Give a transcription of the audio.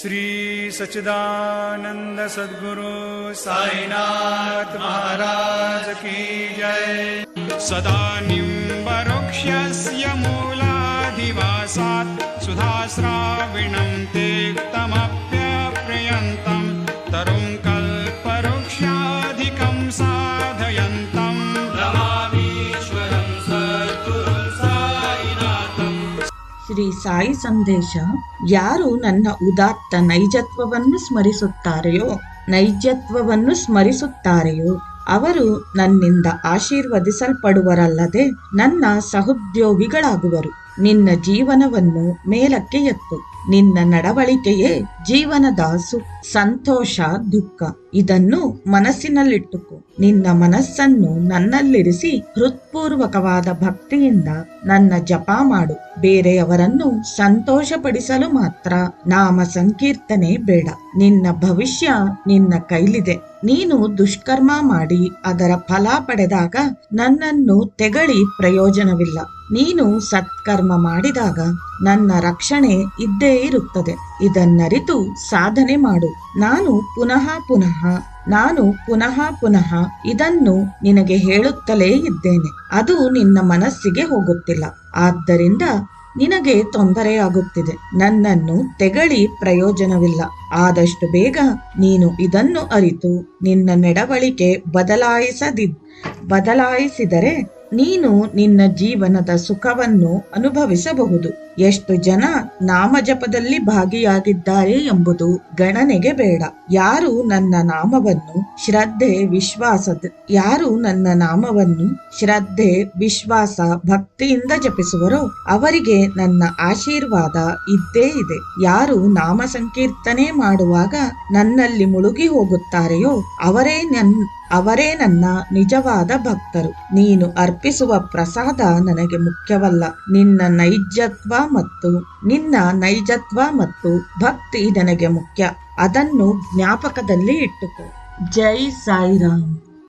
श्री सच्चिदानंद सद्गुरु साईनाथ महाराज की जय। सदा निम्बवृक्षस्य मूलाधिवासात् सुधास्राविणं तेक्तमप्यप्रियन्तं ಶ್ರೀ ಸಾಯಿ ಸಂದೇಶ, ಯಾರು ನನ್ನ ಉದಾತ್ತ ನೈಜತ್ವವನ್ನು ಸ್ಮರಿಸುತ್ತಾರೆಯೋ ನೈಜತ್ವವನ್ನು ಸ್ಮರಿಸುತ್ತಾರೆಯೋ, ಅವರು ನನ್ನಿಂದ ಆಶೀರ್ವದಿಸಲ್ಪಡುವರಲ್ಲದೆ ನನ್ನ ಸಹೋದ್ಯೋಗಿಗಳಾಗುವರು. ನಿನ್ನ ಜೀವನವನ್ನು ಮೇಲಕ್ಕೆ ಎತ್ತು. ನಿನ್ನ ನಡವಳಿಕೆಯೇ ಜೀವನದ ಸುಖ ಸಂತೋಷ, ದುಃಖ. ಇದನ್ನು ಮನಸ್ಸಿನಲ್ಲಿಟ್ಟುಕೋ. ನಿನ್ನ ಮನಸ್ಸನ್ನು ನನ್ನಲ್ಲಿರಿಸಿ ಹೃತ್ಪೂರ್ವಕವಾದ ಭಕ್ತಿಯಿಂದ ನನ್ನ ಜಪ ಮಾಡು. ಬೇರೆಯವರನ್ನು ಸಂತೋಷಪಡಿಸಲು ಮಾತ್ರ ನಾಮ ಸಂಕೀರ್ತನೆ ಬೇಡ. ನಿನ್ನ ಭವಿಷ್ಯ ನಿನ್ನ ಕೈಲಿದೆ. ನೀನು ದುಷ್ಕರ್ಮ ಮಾಡಿ ಅದರ ಫಲ ಪಡೆದಾಗ ನನ್ನನ್ನು ತೆಗಳಿ ಪ್ರಯೋಜನವಿಲ್ಲ. ನೀನು ಸತ್ಕರ್ಮ ಮಾಡಿದಾಗ ನನ್ನ ರಕ್ಷಣೆ ಇದ್ದೇ ಇರುತ್ತದೆ. ಇದನ್ನರಿತು ಸಾಧನೆ ಮಾಡು. ನಾನು ಪುನಃ ಪುನಃ ನಾನು ಪುನಃ ಪುನಃ ಇದನ್ನು ನಿನಗೆ ಹೇಳುತ್ತಲೇ ಇದ್ದೇನೆ. ಅದು ನಿನ್ನ ಮನಸ್ಸಿಗೆ ಹೋಗುತ್ತಿಲ್ಲ. ಆದ್ದರಿಂದ ನಿನಗೆ ತೊಂದರೆಯಾಗುತ್ತಿದೆ. ನನ್ನನ್ನು ತೆಗಳಿ ಪ್ರಯೋಜನವಿಲ್ಲ. ಆದಷ್ಟು ಬೇಗ ನೀನು ಇದನ್ನು ಅರಿತು ನಿನ್ನ ನಡವಳಿಕೆ ಬದಲಾಯಿಸದಿ ಬದಲಾಯಿಸಿದರೆ ನೀನು ನಿನ್ನ ಜೀವನದ ಸುಖವನ್ನು ಅನುಭವಿಸಬಹುದು. ಎಷ್ಟು ಜನ ನಾಮಜಪದಲ್ಲಿ ಭಾಗಿಯಾಗಿದ್ದಾರೆ ಎಂಬುದು ಗಣನೆಗೆ ಬೇಡ. ಯಾರು ನನ್ನ ನಾಮವನ್ನು ಶ್ರದ್ಧೆ ವಿಶ್ವಾಸದ ಯಾರು ನನ್ನ ನಾಮವನ್ನು ಶ್ರದ್ಧೆ ವಿಶ್ವಾಸ ಭಕ್ತಿಯಿಂದ ಜಪಿಸುವರೋ ಅವರಿಗೆ ನನ್ನ ಆಶೀರ್ವಾದ ಇದ್ದೇ ಇದೆ. ಯಾರು ನಾಮ ಸಂಕೀರ್ತನೆ ಮಾಡುವಾಗ ನನ್ನಲ್ಲಿ ಮುಳುಗಿ ಹೋಗುತ್ತಾರೆಯೋ ಅವರೇ ನನ್ ಅವರೇ ನನ್ನ ನಿಜವಾದ ಭಕ್ತರು. ನೀನು ಅರ್ಪಿಸುವ ಪ್ರಸಾದ ನನಗೆ ಮುಖ್ಯವಲ್ಲ. ನಿನ್ನ ನೈಜತ್ವ ಮತ್ತು ನಿನ್ನ ನೈಜತ್ವ ಮತ್ತು ಭಕ್ತಿ ನನಗೆ ಮುಖ್ಯ. ಅದನ್ನು ಜ್ಞಾಪಕದಲ್ಲಿ ಇಟ್ಟುಕೋ. ಜೈ ಸಾಯಿರಾಮ್.